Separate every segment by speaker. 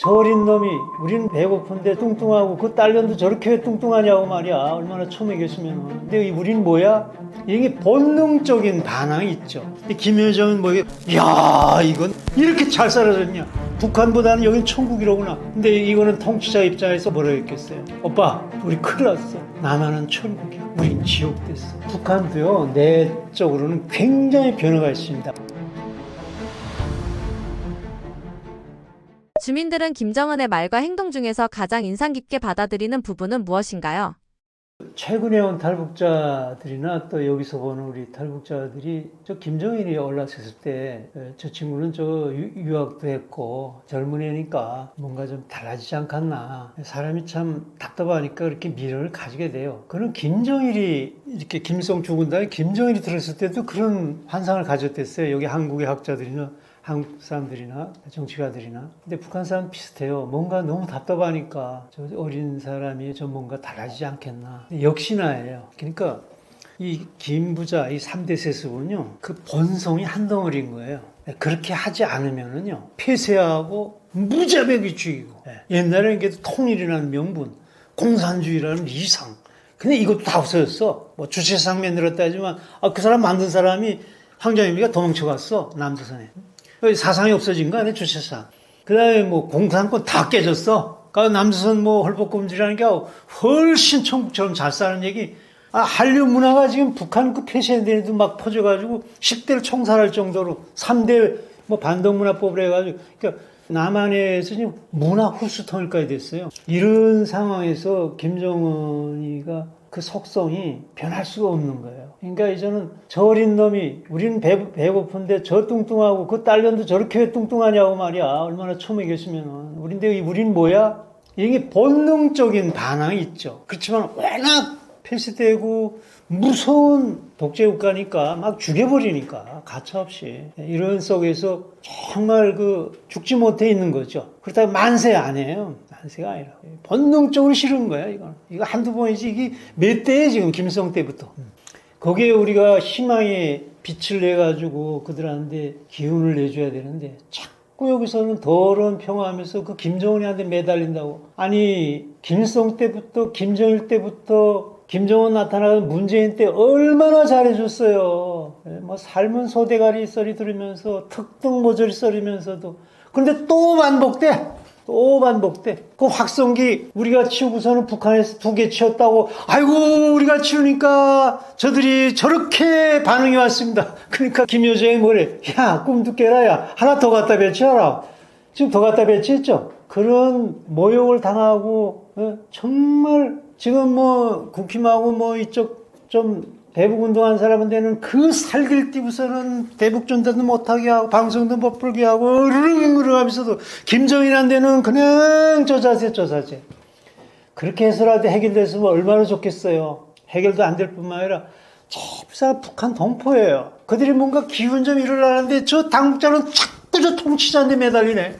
Speaker 1: 저 어린 놈이 우리는 배고픈데 뚱뚱하고 그 딸년도 저렇게 왜 뚱뚱하냐고 말이야. 얼마나 처먹였으면. 근데 이 우린 뭐야? 이게 본능적인 반항이 있죠. 근데 김여정은 뭐 이게? 야 이건 이렇게 잘 살아졌냐? 북한보다는 여긴 천국이로구나. 근데 이거는 통치자 입장에서 뭐라 했겠어요 오빠 우리 큰일 났어. 남한은 천국이야. 우린 지옥 됐어. 북한도요 내적으로는 굉장히 변화가 있습니다
Speaker 2: 주민들은 김정은의 말과 행동 중에서 가장 인상 깊게 받아들이는 부분은 무엇인가요?
Speaker 1: 최근에 온 탈북자들이나 또 여기서 보는 우리 탈북자들이 저 김정일이 올라섰을 때 저 친구는 저 유- 유학도 했고 젊은 애니까 뭔가 좀 달라지지 않겠나. 사람이 참 답답하니까 그렇게 미련을 가지게 돼요. 그는 김정일이 이렇게 김성 죽은 다음에 김정일이 들었을 때도 그런 환상을 가졌댔어요. 여기 한국의 학자들이나 한국 사람들이나 정치가들이나. 근데 북한 사람 비슷해요. 뭔가 너무 답답하니까 저 어린 사람이 좀 뭔가 달라지지 않겠나. 역시나예요. 그러니까 이 김부자 이 3대 세습은요 그 본성이 한 덩어리인 거예요. 그렇게 하지 않으면은요 폐쇄하고 무자백이 죽이고. 예. 옛날에는 이게 통일이라는 명분 공산주의라는 이상. 근데 이것도 다 없어졌어. 뭐 주체상 만들었다 하지만 아, 그 사람 만든 사람이 황정일이가 도망쳐갔어 남조선에 사상이 없어진 거 아니야 주체상 그 다음에 뭐 공산권 다 깨졌어. 그러니까 남조선 뭐 헐벗금지라는 게 훨씬 천국처럼 잘 사는 얘기. 아, 한류 문화가 지금 북한 그 폐쇄되는데도 막 퍼져가지고 10대를 총살할 정도로 3대 뭐 반동문화법을 해가지고. 그러니까 남한에서 지금 문화 후수통일까지 됐어요. 이런 상황에서 김정은이가 그 속성이 변할 수가 없는 거예요. 그러니까 이제는 저 어린 놈이 우리는 배, 배고픈데 저 뚱뚱하고 그 딸년도 저렇게 왜 뚱뚱하냐고 말이야. 얼마나 처먹였으면. 우린데 우린 뭐야? 이게 본능적인 반항이 있죠. 그렇지만 워낙 폐쇄되고 무서운 독재 국가니까 막 죽여버리니까 가차없이 이런 속에서 정말 그 죽지 못해 있는 거죠. 그렇다고 만세 안 해요. 만세가 아니라 본능적으로 싫은 거야 이건. 이거 한두 번이지 이게 몇 대에 지금 김성 때부터. 거기에 우리가 희망의 빛을 내 가지고 그들한테 기운을 내줘야 되는데 자꾸 여기서는 더러운 평화하면서 그 김정은이한테 매달린다고. 아니 김일성 때부터 김정일 때부터 김정은 나타나는 문재인 때 얼마나 잘해줬어요. 예, 뭐 삶은 소대가리 썰이 들으면서 특등 모조리 썰이면서도 그런데 또 반복돼. 또 반복돼. 그 확성기 우리가 치우고서는 북한에서 두 개 치웠다고 아이고 우리가 치우니까 저들이 저렇게 반응이 왔습니다. 그러니까 김여정이 뭐래? 야 꿈도 깨라 야 하나 더 갖다 배치하라. 지금 더 갖다 배치했죠. 그런 모욕을 당하고 어, 정말 지금 뭐 국힘하고 뭐 이쪽 좀 대북 운동한 사람한테는 그 살길 띄고서는 대북 전단도 못하게 하고 방송도 못 불게 하고 으르렁으르 하면서도 김정일한테는 그냥 저 자세 저 자세 그렇게 해서라도 해결됐으면 얼마나 좋겠어요. 해결도 안 될 뿐만 아니라 집사 북한 동포예요. 그들이 뭔가 기운 좀 일어나는데 저 당국자는 자꾸 저 통치자한테 매달리네.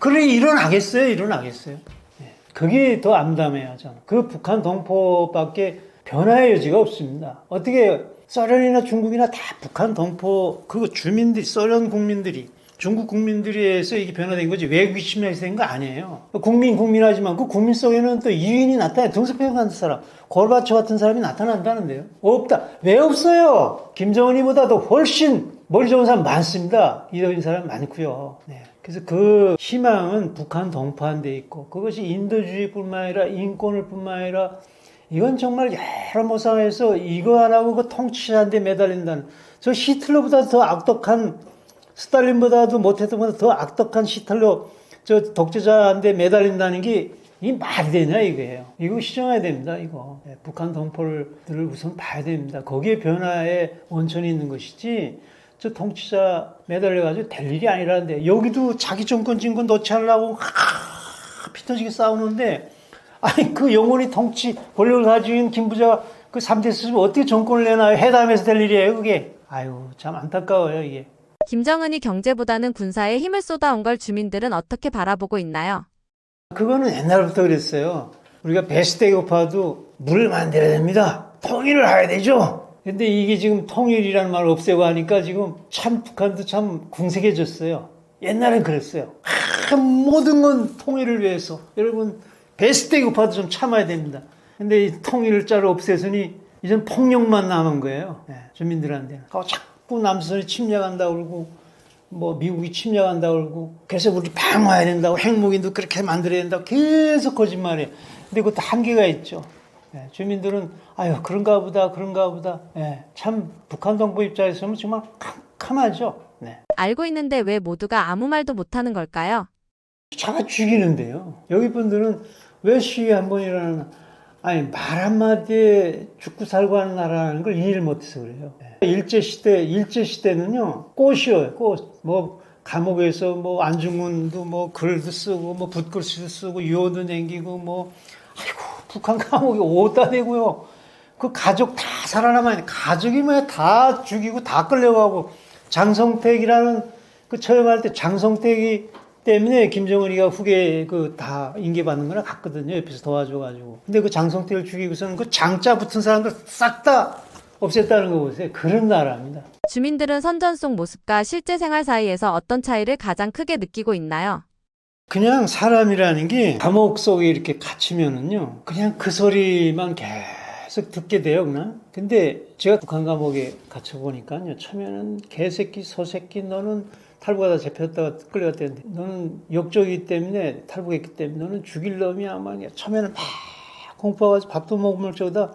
Speaker 1: 그래 일어나겠어요? 일어나겠어요? 예. 그게 더 암담해요, 저는. 그 북한 동포밖에 변화의 여지가 없습니다. 어떻게 소련이나 중국이나 다 북한 동포, 그리고 주민들이, 소련 국민들이, 중국 국민들이 해서 이게 변화된 거지 외국이 침략해서 된거 아니에요. 국민, 국민하지만 그 국민 속에는 또 이인이 나타나, 등석평 같은 사람, 골바초 같은 사람이 나타난다는데요. 없다. 왜 없어요? 김정은이보다도 훨씬 머리 좋은 사람 많습니다. 이런 사람 많고요. 네. 그래서 그 희망은 북한 동포한데 있고 그것이 인도주의뿐만 아니라 인권을 뿐만 아니라 이건 정말 여러 모상에서 이거 안 하고 그 통치자한테 매달린다는 저 히틀러보다 더 악독한 스탈린보다도 못했던 것보다 더 악독한 히틀러 저 독재자한테 매달린다는 게이 말이 되냐 이거예요. 이거 시정해야 됩니다. 이거 네, 북한 동포들을 우선 봐야 됩니다. 거기에 변화의 원천이 있는 것이지 저 통치자 매달려가지고 될 일이 아니라는데 여기도 자기 정권 않으려고 하, 피터지게 싸우는데 아니 그 영원히 통치 권력을 가지고 있는 김부자 그 3대 수습 어떻게 정권을 내놔요? 해담에서 될 일이에요 그게 아유 참 안타까워요 이게
Speaker 2: 김정은이 경제보다는 군사에 힘을 쏟아온 걸 주민들은 어떻게 바라보고 있나요?
Speaker 1: 그거는 옛날부터 그랬어요 우리가 배수대 고파도 물을 만들어야 됩니다 통일을 해야 되죠 근데 이게 지금 통일이라는 말을 없애고 하니까 지금 참 북한도 참 궁색해졌어요 옛날엔 그랬어요. 아, 모든 건 통일을 위해서. 여러분, 베스트 고파도 좀 참아야 됩니다. 근데 이 짜로 없애서니 이젠 폭력만 남은 거예요. 예, 주민들한테. 어, 자꾸 남선이 침략한다고 그러고, 뭐 미국이 침략한다고 그러고, 그래서 우리 방어해야 된다고, 핵무기도 그렇게 만들어야 된다고 계속 거짓말해요. 근데 그것도 한계가 있죠. 예, 주민들은 아유 그런가 보다 그런가 보다 예, 참 북한 정부 입장에서는 정말 캄캄하죠. 네.
Speaker 2: 알고 있는데 왜 모두가 아무 말도 못하는 걸까요?
Speaker 1: 차가 죽이는데요. 여기 분들은 왜 시위 한 번이라는 아니 말 한마디에 죽고 살고 하는 나라라는 걸 이해를 못해서 그래요. 일제 시대 일제 시대는요 꽃이요 꽃. 뭐 감옥에서 뭐 안중근도 뭐 글도 쓰고 뭐 붓글씨도 쓰고 유언도 남기고 뭐 아이고 북한 감옥에 오다 대고요. 그 가족 다 살아남아야 가족이 뭐야 다 죽이고 다 끌려가고 장성택이라는 그 처형할 때 장성택이 때문에 김정은이가 후계 그 다 인계받는 거나 갔거든요. 옆에서 도와줘가지고. 근데 그 장성택을 죽이고서는 그 장자 붙은 사람들 싹 다 없앴다는 거 보세요. 그런 나라입니다.
Speaker 2: 주민들은 선전 속 모습과 실제 생활 사이에서 어떤 차이를 가장 크게 느끼고 있나요?
Speaker 1: 그냥 사람이라는 게 감옥 속에 이렇게 갇히면은요, 그냥 그 소리만 계속 듣게 돼요, 그냥. 근데 제가 북한 감옥에 갇혀보니까요, 처음에는 개새끼, 소새끼, 너는 탈북하다 잡혔다가 끌려갔다는데, 너는 역적이기 때문에, 탈북했기 때문에, 너는 죽일 놈이야, 막, 처음에는 막 공포가지고 밥도 못 먹을 적다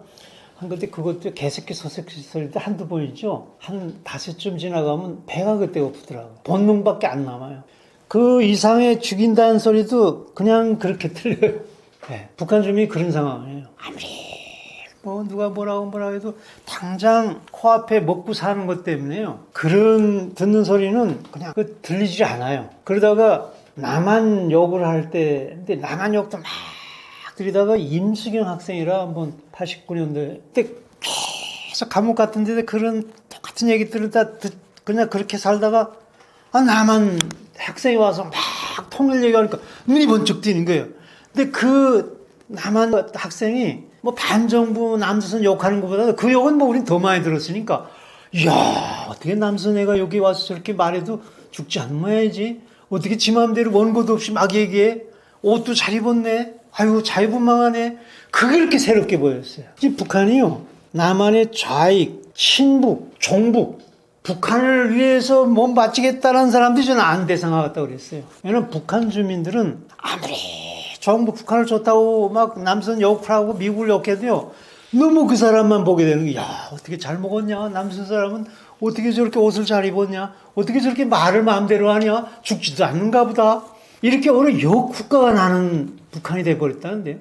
Speaker 1: 한 건데 그것도 개새끼 소새끼 소리도 한두 번이죠. 한 다섯쯤 지나가면 배가 그때 고프더라고요. 본능밖에 안 남아요. 그 이상의 죽인다는 소리도 그냥 그렇게 들려요. 네, 북한 주민이 그런 상황이에요. 아무리 뭐 누가 뭐라고 뭐라고 해도 당장 코앞에 먹고 사는 것 때문에요. 그런 듣는 소리는 그냥 그 들리지 않아요. 그러다가 나만 욕을 할 때, 근데 나만 욕도 막 들이다가 임수경 학생이라 한번 89년도에 그때 계속 감옥 같은 데서 그런 똑같은 얘기 들으다 듣- 그냥 그렇게 살다가 아 나만 학생이 와서 막 통일 얘기하니까 눈이 번쩍 뜨는 거예요. 근데 그 남한 학생이 뭐 반정부 남조선 욕하는 것보다 그 욕은 뭐 우린 더 많이 들었으니까. 이야 어떻게 남선애가 여기 와서 저렇게 말해도 죽지 않아야지. 어떻게 지 마음대로 원고도 없이 막 얘기해. 옷도 잘 입었네. 아유 자유분방하네. 그게 그렇게 새롭게 보였어요. 이 북한이요. 남한의 좌익 친북 종북. 북한을 위해서 몸 바치겠다는 사람들이 저는 안 대상하겠다고 그랬어요. 왜냐면 북한 주민들은 아무리 정부 북한을 좋다고 막 남선 욕을 하고 미국을 욕해도요. 너무 그 사람만 보게 되는 게, 야, 어떻게 잘 먹었냐? 남선 사람은 어떻게 저렇게 옷을 잘 입었냐? 어떻게 저렇게 말을 마음대로 하냐? 죽지도 않는가 보다. 이렇게 오늘 욕 국가가 나는 북한이 돼버렸다는데요.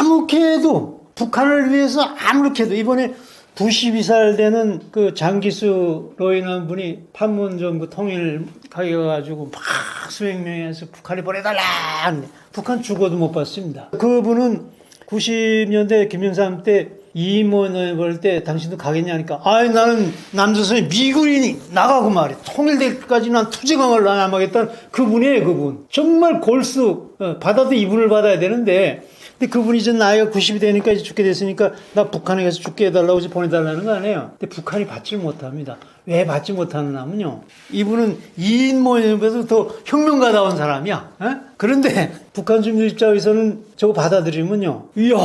Speaker 1: 아무렇게 해도 북한을 위해서 아무렇게 해도 이번에 92살 되는 그 장기수 로 인한 분이 판문점그 통일 가가지고 막 수백 명에서 북한에 보내달라. 하는데 북한 죽어도 못 봤습니다. 그분은 90년대 김영삼 때 이임원을 볼때 당신도 가겠냐 하니까 아이 나는 남조선이 미군이 나가고 말이야 통일될 때까지 난 투쟁을 남하겠다는 그분이에요 그분 정말 골수 어, 받아도 이분을 받아야 되는데 근데 그분이 이제 나이가 90이 되니까 이제 죽게 됐으니까 나 북한에 가서 죽게 해달라고 이제 보내달라는 거 아니에요. 근데 북한이 받질 못합니다. 왜 받지 못하느냐면요. 이분은 이인 모임에서 더 혁명가다운 사람이야. 에? 그런데 북한 주민들 입장에서는 저거 받아들이면요. 이야,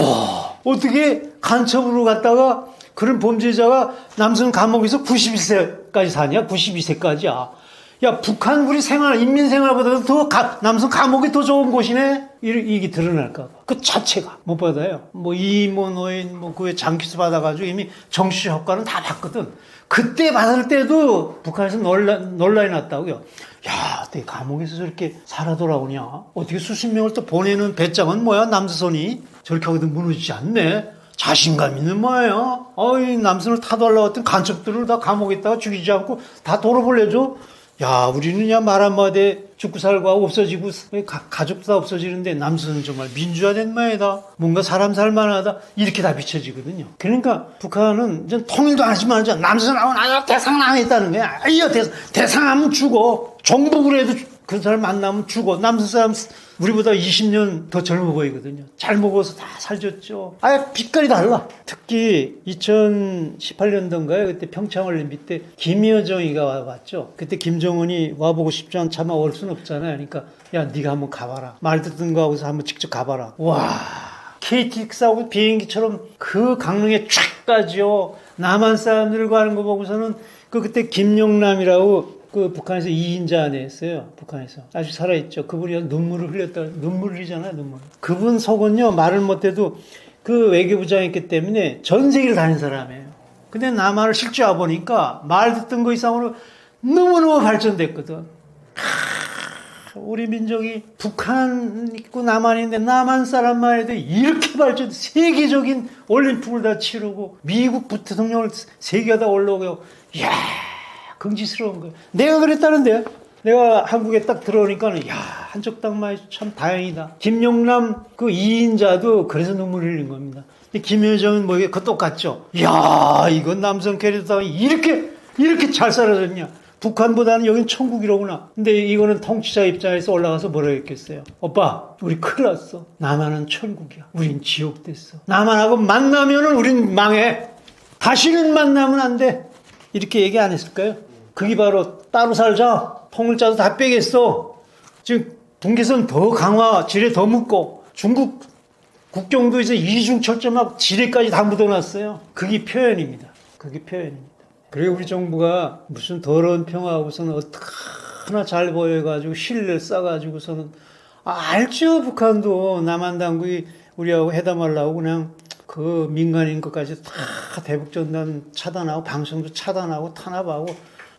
Speaker 1: 어떻게 간첩으로 갔다가 그런 범죄자가 남선 감옥에서 91세까지 사냐? 92세까지야. 야, 북한 우리 생활, 인민 생활보다도 더 가, 남성 감옥이 더 좋은 곳이네? 이, 이게 드러날까 봐. 그 자체가 못 받아요. 뭐, 이모 노인, 뭐, 그에 장기수 받아가지고 이미 정치 효과는 다 봤거든. 그때 받을 때도 북한에서 논란, 논란이 났다고요. 야, 어떻게 감옥에서 저렇게 살아 돌아오냐? 어떻게 수십 명을 또 보내는 배짱은 뭐야, 남조선이? 저렇게 하고도 무너지지 않네? 자신감 있는 뭐예요? 어이, 남선을 했던 간첩들을 다 감옥에 있다가 죽이지 않고 다 돌아보려줘? 야, 우리는 야 말 한마디에 죽고 살고 없어지고 가, 가족도 다 없어지는데 남수는 정말 민주화된 모양이다. 뭔가 사람 살만하다. 이렇게 다 비춰지거든요. 그러니까 북한은 이제 통일도 안 하지만 이제 남수하고 나야 대상을 안 했다는 거야. 아야 대상, 대상하면 죽어. 정복을 해도 그 사람 만나면 죽어. 남선 사람 우리보다 20년 더 젊어 보이거든요. 잘 먹어서 다 살쪘죠. 아예 빛깔이 달라. 특히 2018년도인가요? 그때 평창올림픽 때 김여정이가 와봤죠. 그때 김정은이 와보고 싶지 않 차마 올 순 없잖아요. 그러니까 야 네가 한번 가봐라. 말 듣는 거 하고서 한번 직접 가봐라. 와 KTX하고 비행기처럼 그 강릉에 쫙 가죠. 남한 사람들 가는 거 보고서는 그 그때 김용남이라고 그 북한에서 2인자 안에 했어요. 북한에서. 아직 살아있죠. 그분이 눈물을 흘렸다. 눈물 흘리잖아요. 눈물. 그분 속은요. 말을 못해도 그 외교부장이기 때문에 전 세계를 다닌 사람이에요. 근데 남한을 실제 와보니까 말 듣던 거 이상으로 너무너무 발전됐거든. 우리 민족이 북한 있고 남한인데 남한 사람만 해도 이렇게 발전 세계적인 올림픽을 다 치르고 미국 부통령을 세계에다 올라오고 이야 긍지스러운 거예요. 내가 그랬다는데 내가 한국에 딱 들어오니까는 야 한쪽 해도 참 다행이다. 김용남 그 2인자도 그래서 눈물 흘린 겁니다. 근데 김여정은 뭐 이게 그 똑같죠. 야 이건 남성 캐릭터가 이렇게 이렇게 잘 살아졌냐. 북한보다는 여긴 천국이로구나. 근데 이거는 통치자 입장에서 올라가서 뭐라 했겠어요? 오빠, 우리 큰일 났어. 남한은 천국이야. 우린 지옥 됐어. 남한하고 만나면은 우린 망해. 다시는 만나면 안 돼. 이렇게 얘기 안 했을까요? 그게 바로 따로 살자. 통을 짜도 다 빼겠어. 지금 분계선 더 강화, 지뢰 더 묶고 중국 국경도 이제 이중 철저막 지뢰까지 다 묻어놨어요. 그게 표현입니다. 그게 표현입니다. 그리고 우리 정부가 무슨 더러운 평화하고서는 어떡하나 잘 보여가지고 신뢰를 쌓아가지고서는 아, 알죠 북한도 남한 당국이 우리하고 회담하려고 그냥 그 민간인 것까지 다 대북 전단 차단하고 방송도 차단하고 탄압하고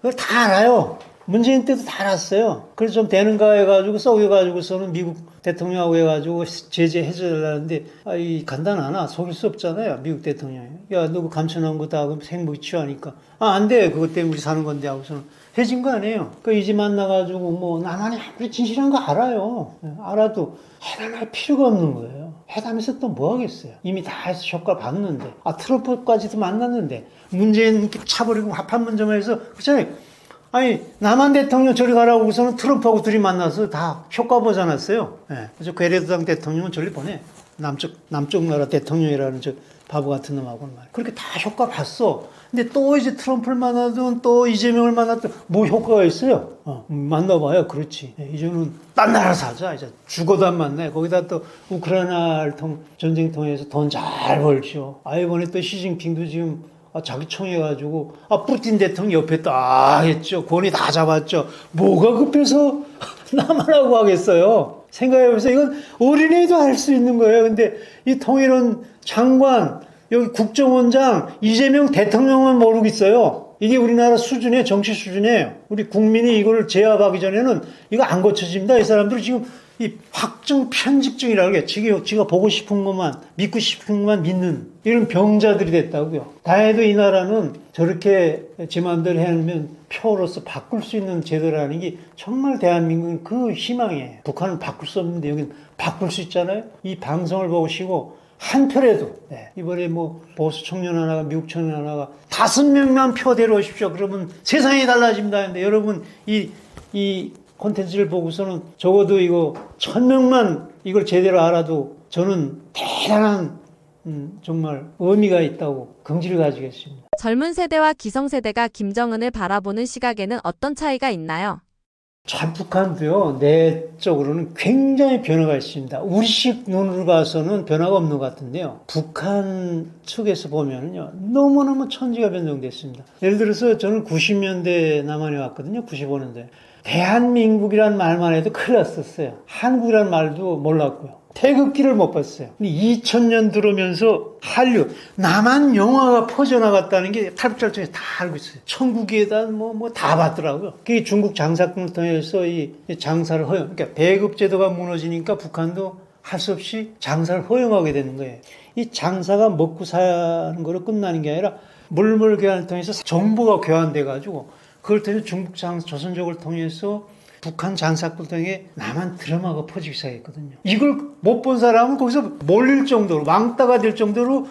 Speaker 1: 그걸 다 알아요. 문재인 때도 다 알았어요. 그래서 좀 되는가 해가지고 썩여가지고서는 미국 대통령하고 해가지고 제재 해줘달라는데 아, 이 간단하나 속일 수 없잖아요. 미국 대통령이. 야, 너 그 감춰놓은 거다 그럼 생목이 취하니까. 아, 안 돼. 그것 때문에 우리 사는 건데 하고서는 해진 거 아니에요. 그 이제 만나가지고 뭐 나만이 아무리 진실한 거 알아요. 예, 알아도 해담할 필요가 없는 거예요. 회담에서 또 뭐 하겠어요. 이미 다 해서 효과 봤는데. 아, 트럼프까지도 만났는데. 문재인 차버리고 해서. 그렇잖아요. 아니 남한 대통령 저리 가라고 우선은 트럼프하고 둘이 만나서 다 효과 보지 않았어요. 예. 그래서 괴뢰도당 대통령은 저리 보내. 남쪽 남쪽 나라 대통령이라는 저 바보 같은 놈하고는 말. 그렇게 다 효과 봤어. 근데 또 이제 트럼프를 만나든 또 이재명을 만났든 뭐 효과가 있어요? 어, 만나봐요. 그렇지. 예, 이제는 딴 나라 사자. 이제 죽어도 안 만나. 거기다 또 우크라이나를 통 전쟁 통해서 돈 잘 벌죠. 아 이번에 또 시진핑도 지금 아, 자기 총해가지고 아 푸틴 대통령 옆에 딱 했죠. 권위 다 잡았죠. 뭐가 급해서 남한하고 하겠어요. 생각해보세요. 이건 어린애도 할 수 있는 거예요. 근데 이 통일원 장관 여기 국정원장 이재명 대통령은 모르고 있어요. 이게 우리나라 수준의 정치 수준이에요. 우리 국민이 이걸 제압하기 전에는 이거 안 고쳐집니다. 이 사람들이 지금 이 확증 편집증이라고 해. 지가, 지가 보고 싶은 것만, 믿고 싶은 것만 믿는 이런 병자들이 됐다고요. 다행히도 이 나라는 저렇게 제 마음대로 해놓으면 표로서 바꿀 수 있는 제도라는 게 정말 대한민국은 그 희망이에요. 북한은 바꿀 수 없는데 여기는 바꿀 수 있잖아요. 이 방송을 보시고 한 표라도 네. 이번에 뭐 보수 청년 하나가 미국 청년 하나가 다섯 명만 표 데려오십시오. 그러면 세상이 달라집니다. 근데 여러분 이 이 콘텐츠를 보고서는 적어도 이거 천 명만 이걸 제대로 알아도 저는 대단한 음, 정말 의미가 있다고 긍지를 가지겠습니다.
Speaker 2: 젊은 세대와 기성세대가 김정은을 바라보는 시각에는 어떤 차이가 있나요?
Speaker 1: 참 북한도요 내적으로는 굉장히 변화가 있습니다. 우리식 눈으로 봐서는 변화가 없는 것 같은데요. 북한 측에서 보면은요 너무너무 천지가 변동됐습니다. 예를 들어서 저는 90년대 남한에 왔거든요. 95년대 대한민국이란 말만 해도 큰일 났었어요. 한국이란 말도 몰랐고요. 태극기를 못 봤어요. 2000년 들어오면서 한류, 남한 영화가 퍼져나갔다는 게 탈북자청에서 다 알고 있어요. 천국에다 뭐, 뭐 다 봤더라고요. 그게 중국 장사꾼을 통해서 이 장사를 허용, 그러니까 배급제도가 무너지니까 북한도 할 수 없이 장사를 허용하게 되는 거예요. 이 장사가 먹고 사는 거로 끝나는 게 아니라 물물 교환을 통해서 정보가 교환돼가지고 그걸 통해서 중국 장, 조선족을 통해서 북한 장사꾼 등에 남한 드라마가 퍼지기 시작했거든요. 이걸 못 본 사람은 거기서 몰릴 정도로 왕따가 될 정도로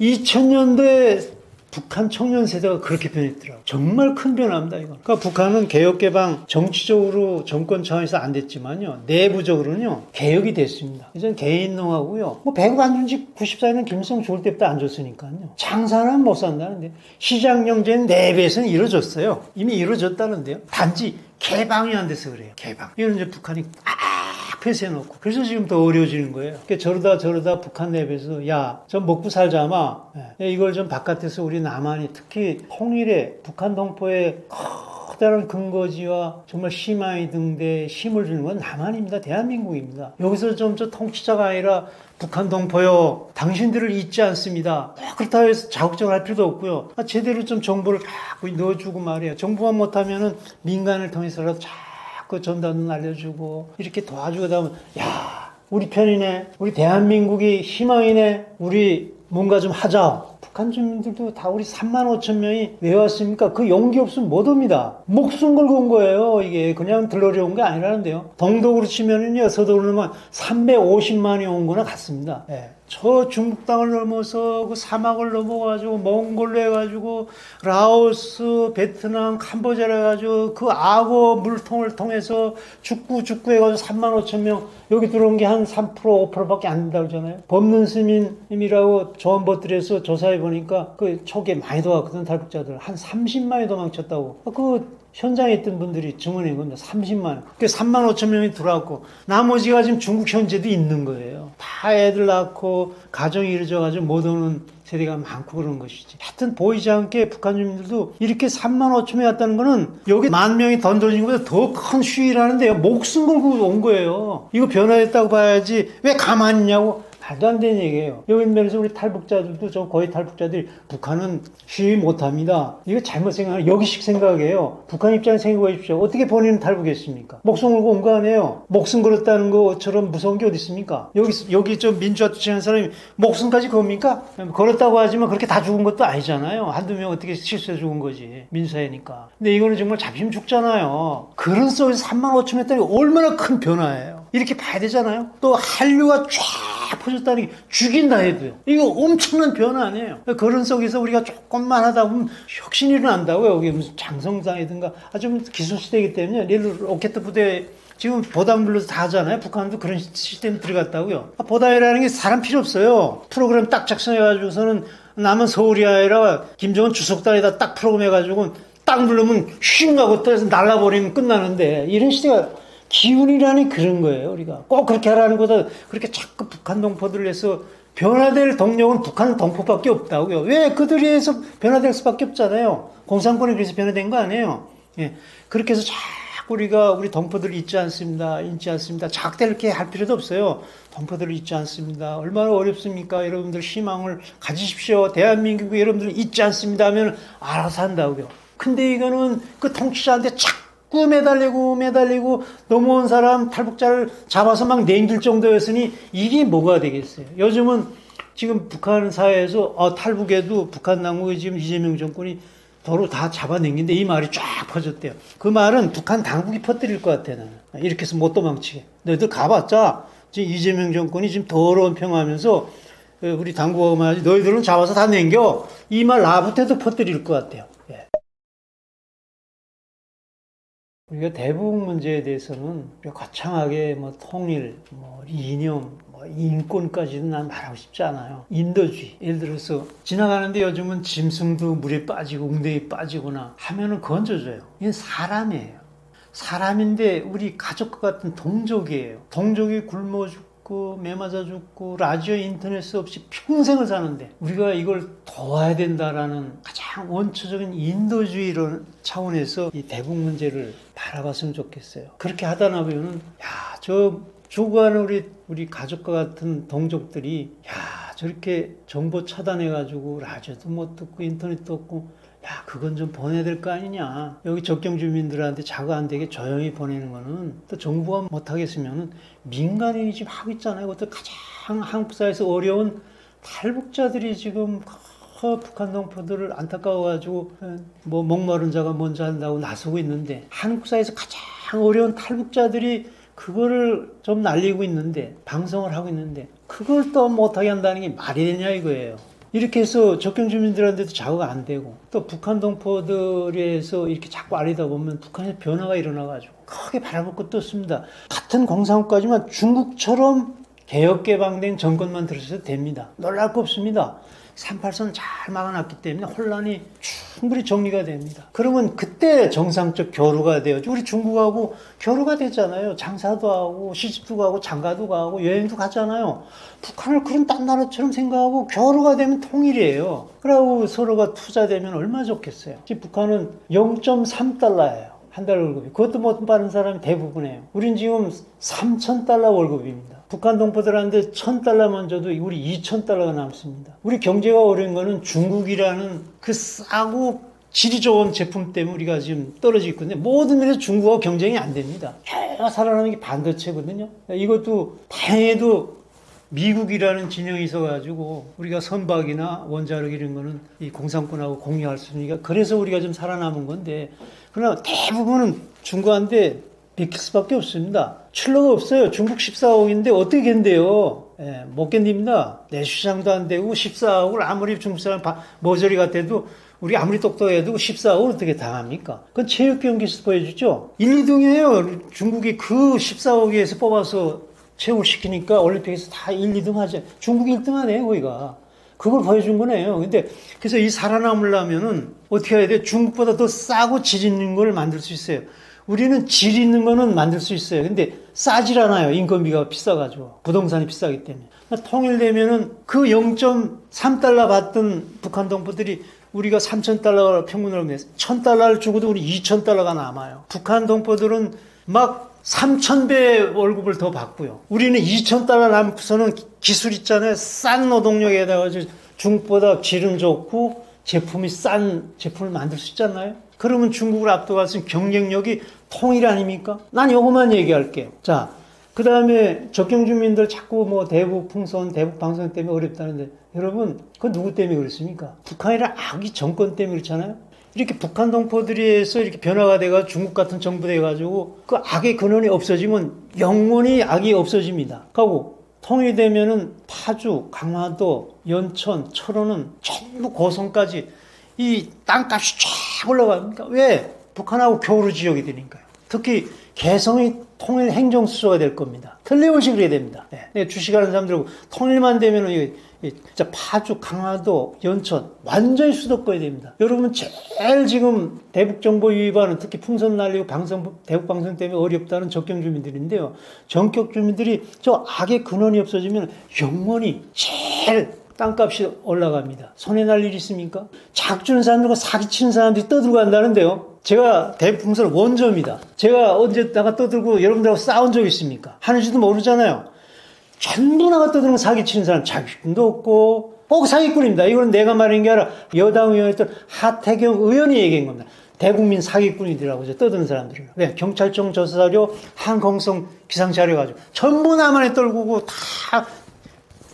Speaker 1: 2000년대 북한 청년 세대가 그렇게 변했더라고요. 정말 큰 변화입니다, 이건. 그러니까 북한은 개혁 개방 정치적으로 정권 차원에서 안 됐지만요. 내부적으로는요. 개혁이 됐습니다. 이전 개인농하고요. 뭐 배급 안준지 94년은 김일성 죽을 때부터 안 줬으니까요. 장사는 못 산다는데 시장 경제는 4배에서는 이루어졌어요. 이미 이루어졌다는데요. 단지 개방이 안 돼서 그래요. 개방. 이건 이제 북한이 딱 폐쇄해놓고 그래서 지금 더 어려워지는 거예요. 그러니까 저러다 저러다 북한 내에서 야, 좀 먹고 살자마. 예, 이걸 좀 바깥에서 우리 남한이 특히 통일에 북한 동포의 커다란 근거지와 정말 심화의 등대 힘을 주는 건 남한입니다. 대한민국입니다. 여기서 좀 저 통치자가 아니라 북한 동포요, 당신들을 잊지 않습니다. 뭐 그렇다고 해서 자극적으로 할 필요도 없고요. 아, 제대로 좀 정보를 자꾸 넣어주고 말이에요. 정부가 못하면은 민간을 통해서라도 자 꾸 전단을 알려주고 이렇게 도와주고 하면 야 우리 편이네. 우리 대한민국이 희망이네. 우리 뭔가 좀 하자. 북한 주민들도 다 우리 3만 5천 명이 왜 왔습니까? 그 용기 없으면 못 옵니다. 목숨 걸고 온 거예요. 이게 그냥 들러리 온게 아니라는데요. 동독으로 치면은요, 서독으로는 350만이 온 거나 같습니다. 예. 저 중국 땅을 넘어서 그 사막을 넘어가지고 몽골로 해가지고 라오스, 베트남, 캄보디아로 해가지고 그 악어 물통을 통해서 죽구 죽구 해가지고 3만 5천 명 여기 들어온 게 한 3% 5%밖에 안 된다고 그러잖아요. 법문 스님이라고 조언버들에서 조사해 보니까 그 초기에 많이 도왔거든 탈북자들 한 30만이 도망쳤다고. 그 현장에 있던 분들이 증언한 겁니다. 30만. 그 3만 5천 명이 들어왔고 나머지가 지금 중국 현재도 있는 거예요. 다 애들 낳고 가정이 이루어져가지고 못 오는 세대가 많고 그런 것이지. 하여튼 보이지 않게 북한 주민들도 이렇게 3만 5천 명이 왔다는 거는 여기 만 명이 던져진 것보다 더 큰 시위라는데요. 목숨 걸고 온 거예요. 이거 변화했다고 봐야지 왜 가만히 있냐고 말도 안 되는 얘기예요. 여기 면에서 우리 탈북자들도 저 거의 탈북자들이 북한은 시위 못합니다. 이거 잘못 생각하는 여기식 생각이에요. 북한 입장에 생각해 보십시오. 어떻게 본인은 탈북했습니까? 목숨 걸고 온 거 아니에요. 목숨 걸었다는 것처럼 무서운 게 어디 있습니까? 여기 여기 좀 민주화 투쟁하는 사람이 목숨까지 겁니까? 걸었다고 하지만 그렇게 다 죽은 것도 아니잖아요. 한두 명 어떻게 실수해 죽은 거지. 민사회니까. 근데 이거는 정말 잡히면 죽잖아요. 그런 속에서 3만 5천 했다니 얼마나 큰 변화예요. 이렇게 봐야 되잖아요. 또 한류가 쫙 퍼졌다는 게 죽인다 해도요. 이거 엄청난 변화 아니에요. 그런 속에서 우리가 조금만 하다 보면 혁신이 일어난다고요. 여기 무슨 장성당이든가 아주 기술시대이기 때문에 내일 로켓 부대 지금 보담 불러서 다 하잖아요. 북한도 그런 시스템 들어갔다고요. 아, 보담이라는 게 사람 필요 없어요. 프로그램 딱 작성해가지고서는 남은 서울이 아니라 김정은 주석단에다 딱 프로그램 해가지고 딱 누르면 슝 하고 떠서 날라버리면 끝나는데 이런 시대가 기운이라는 그런 거예요, 우리가. 꼭 그렇게 하라는 것보다 그렇게 자꾸 북한 동포들을 해서 변화될 동력은 북한 동포밖에 없다고요. 왜 그들에 의해서 변화될 수밖에 없잖아요. 공산권이 그래서 변화된 거 아니에요. 예. 그렇게 해서 자꾸 우리가 우리 동포들을 잊지 않습니다. 잊지 않습니다. 작대 이렇게 할 필요도 없어요. 동포들을 잊지 않습니다. 얼마나 어렵습니까? 여러분들 희망을 가지십시오. 대한민국이 여러분들 잊지 않습니다 하면 알아서 한다고요. 근데 이거는 그 통치자한테 자꾸 매달리고 매달리고 넘어온 사람 탈북자를 잡아서 막 냉길 정도였으니 이게 뭐가 되겠어요? 요즘은 지금 북한 사회에서 어, 탈북에도 북한 당국이 지금 이재명 정권이 도로 다 잡아당긴데 이 말이 쫙 퍼졌대요. 그 말은 북한 당국이 퍼뜨릴 것 같아 나는. 이렇게 해서 못 도망치게. 너희들 가봤자 지금 이재명 정권이 지금 더러운 평하면서 어, 우리 당국하고 말하지 너희들은 잡아서 다 남겨. 이 말 나부터도 퍼뜨릴 것 같아요. 우리가 대북 문제에 대해서는 거창하게 뭐 통일, 뭐 이념, 뭐 인권까지는 난 말하고 싶지 않아요. 인도주의. 예를 들어서 지나가는데 요즘은 짐승도 물에 빠지고 웅덩이 빠지거나 하면은 건져줘요. 이건 사람이에요. 사람인데 우리 가족과 같은 동족이에요. 동족이 굶어 죽고 매맞아 죽고 라디오 인터넷 없이 평생을 사는데 우리가 이걸 도와야 된다라는 가장 원초적인 인도주의 차원에서 이 대북 문제를 바라봤으면 좋겠어요. 그렇게 하다 보면은 야 저 죽어가는 우리 우리 가족과 같은 동족들이 야 저렇게 정보 차단해 가지고 라디오도 못 듣고 인터넷도 없고 야, 그건 좀 보내야 될 거 아니냐. 여기 적경 주민들한테 자가 안 되게 조용히 보내는 거는 또 정부가 못하겠으면은 민간인이 지금 하고 있잖아요. 그것도 가장 한국 사회에서 어려운 탈북자들이 지금 그 북한 동포들을 안타까워가지고 뭐 목마른 자가 먼저 한다고 나서고 있는데 한국 사회에서 가장 어려운 탈북자들이 그거를 좀 날리고 있는데 방송을 하고 있는데 그걸 또 못하게 한다는 게 말이 되냐 이거예요. 이렇게 해서 적경 주민들한테도 자극 안 되고 또 북한 동포들에서 이렇게 자꾸 알리다 보면 북한에 변화가 일어나가지고 크게 바라볼 것도 없습니다. 같은 공산국가지만 중국처럼 개혁 개방된 정권만 들어서도 됩니다. 놀랄 거 없습니다. 38선 잘 막아놨기 때문에 혼란이 충분히 정리가 됩니다. 그러면 그때 정상적 교류가 돼요. 우리 중국하고 교류가 됐잖아요. 장사도 하고 시집도 가고 장가도 가고 여행도 가잖아요. 북한을 그런 딴 나라처럼 생각하고 교류가 되면 통일이에요. 그러고 서로가 투자되면 얼마나 좋겠어요. 지금 북한은 0.3달러예요. 한 달 월급이. 그것도 못 받는 사람이 대부분이에요. 우린 지금 3,000달러 월급입니다. 북한 동포들한테 1,000달러만 줘도 우리 2,000달러가 남습니다. 우리 경제가 어려운 거는 중국이라는 그 싸고 질이 좋은 제품 때문에 우리가 지금 떨어지고 있거든요. 모든 면에서 중국하고 경쟁이 안 됩니다. 해가 살아나는 게 반도체거든요. 이것도 다행히도 미국이라는 진영이 있어가지고 우리가 선박이나 원자력 이런 거는 이 공산권하고 공유할 수 있으니까 그래서 우리가 좀 살아남은 건데 그러나 대부분은 중국한테 비킬 수밖에 없습니다. 출로가 없어요. 중국 14억인데 어떻게 견뎌요? 예, 못 견딥니다. 내수시장도 안 되고 14억을 아무리 중국 사람 바- 모조리 같아도 우리 아무리 똑똑해도 14억을 어떻게 당합니까? 그건 체육 경기에서 보여주죠. 1, 2등이에요. 중국이 그 14억에서 뽑아서 채용을 시키니까 올림픽에서 다 1, 2등 하죠. 중국 1등 하네요, 거기가. 그걸 보여준 거네요. 근데 그래서 이 살아남으려면은 어떻게 해야 돼? 중국보다 더 싸고 질 있는 걸 만들 수 있어요. 우리는 질 있는 거는 만들 수 있어요. 근데 싸질 않아요. 인건비가 비싸가지고. 부동산이 비싸기 때문에. 통일되면은 그 0.3달러 받던 북한 동포들이 우리가 3,000달러 평균으로 내서 1,000달러를 주고도 우리 2,000달러가 남아요. 북한 동포들은 막 3,000배 월급을 더 받고요. 우리는 2,000달러 남고서는 기술 있잖아요. 싼 노동력에다가 중국보다 질은 좋고 제품이 싼 제품을 만들 수 있잖아요. 그러면 중국을 압도할 수 있는 경쟁력이 통일 아닙니까? 난 요것만 얘기할게요. 자, 그 다음에 적경 주민들 자꾸 뭐 대북 풍선, 대북 방송 때문에 어렵다는데 여러분, 그건 누구 때문에 그렇습니까? 북한이란 악이 정권 때문에 그렇잖아요? 이렇게 북한 동포들에서 이렇게 변화가 돼가 중국 같은 정부 돼가지고 그 악의 근원이 없어지면 영원히 악이 없어집니다. 하고 통일되면은 파주, 강화도, 연천, 철원은 전부 고성까지 이 땅값이 쫙 올라갑니까? 왜? 북한하고 교류 지역이 되니까요. 특히 개성이 통일 행정수소가 될 겁니다. 틀림없이 그래야 됩니다. 네. 내가 주식하는 사람들하고 통일만 되면 이게 진짜 파주, 강화도, 연천 완전히 수도권이 됩니다. 여러분 제일 지금 대북 정보 위반은 특히 풍선 날리고 방송 대북 방송 때문에 어렵다는 적경 주민들인데요. 전격 주민들이 저 악의 근원이 없어지면 영원히 제일 땅값이 올라갑니다. 손해 날 일 있습니까? 작주는 사람들과 사기치는 사람들이 떠들고 간다는데요. 제가 대풍선 원조입니다. 제가 언제 나가 떠들고 여러분들하고 싸운 적 있습니까? 하는지도 모르잖아요. 전부 나가 떠드는 사기치는 사람 자격증도 없고 꼭 사기꾼입니다. 이거는 내가 말한 게 아니라 여당 의원이었던 하태경 의원이 얘기한 겁니다. 대국민 사기꾼이더라고 저 떠드는 사람들이 왜 경찰청 조사자료 항공성 기상자료 가지고 전부 남한에 떨구고 다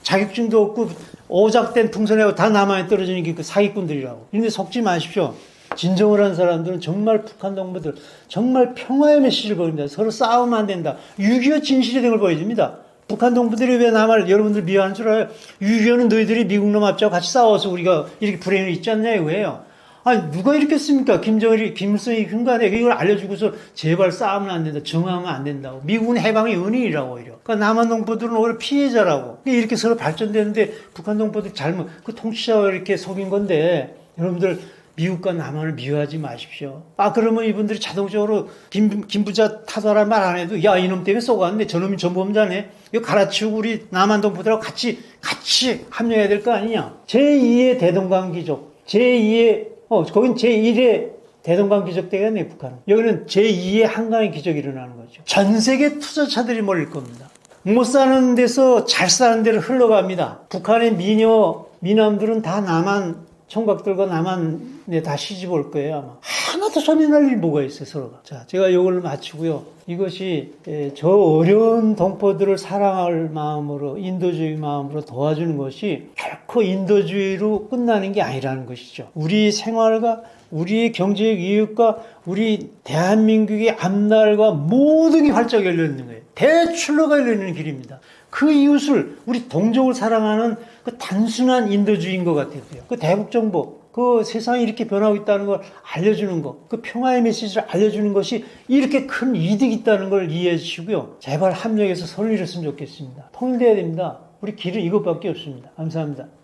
Speaker 1: 자격증도 없고 오작된 풍선하고 다 남한에 떨어지는 게 그 사기꾼들이라고. 그런데 속지 마십시오. 진정을 한 사람들은 정말 북한 동무들 정말 평화의 메시지를 보입니다. 서로 싸우면 안 된다. 6.25 진실이 된걸 보여줍니다. 북한 동무들이 왜 남한을 여러분들 미워하는 줄 알아요? 6.25는 너희들이 미국 놈 앞자고 같이 싸워서 우리가 이렇게 불행이 있지 않냐 이거예요. 아니 누가 이렇겠습니까? 김정일이 김일성이 흉가대 이걸 알려주고서 제발 싸우면 안 된다, 정하면 안 된다고. 미국은 해방의 은인이라고 오히려. 그러니까 남한 동포들은 오히려 피해자라고. 이렇게 서로 발전되는데 북한 동포들 잘못 그 통치자가 이렇게 속인 건데 여러분들 미국과 남한을 미워하지 마십시오. 아 그러면 이분들이 자동적으로 김, 김 부자 타도란 말 안 해도 야 이놈 때문에 쏘갔는데 저놈이 전범자네. 이거 갈아치우고 우리 남한 동포들하고 같이 같이 합류해야 될 거 아니냐. 제2의 대동강 기적, 제2의 어 거긴 제1의 대동강 기적 되겠네 북한은. 여기는 제2의 한강의 기적이 일어나는 거죠. 전 세계 투자차들이 몰릴 겁니다. 못 사는 데서 잘 사는 데로 흘러갑니다. 북한의 미녀, 미남들은 다 남한 총각들과 남한 에다 시집 올 거예요 아마. 하나도 아무것도 소리 날 일이 뭐가 있어요, 서로가. 자, 제가 이걸 마치고요. 이것이 에, 저 어려운 동포들을 사랑할 마음으로, 인도주의 마음으로 도와주는 것이 결코 인도주의로 끝나는 게 아니라는 것이죠. 우리 생활과 우리의 경제적 이익과 우리 대한민국의 앞날과 모든 게 활짝 열려 있는 거예요. 대출로가 열려 있는 길입니다. 그 이웃을 우리 동족을 사랑하는 그 단순한 인도주의인 것 같아요. 그 대북 정보, 그 세상이 이렇게 변하고 있다는 걸 알려주는 것, 그 평화의 메시지를 알려주는 것이 이렇게 큰 이득이 있다는 걸 이해해 주시고요. 제발 합력해서 손을 잃었으면 좋겠습니다. 통일돼야 됩니다. 우리 길은 이것밖에 없습니다. 감사합니다.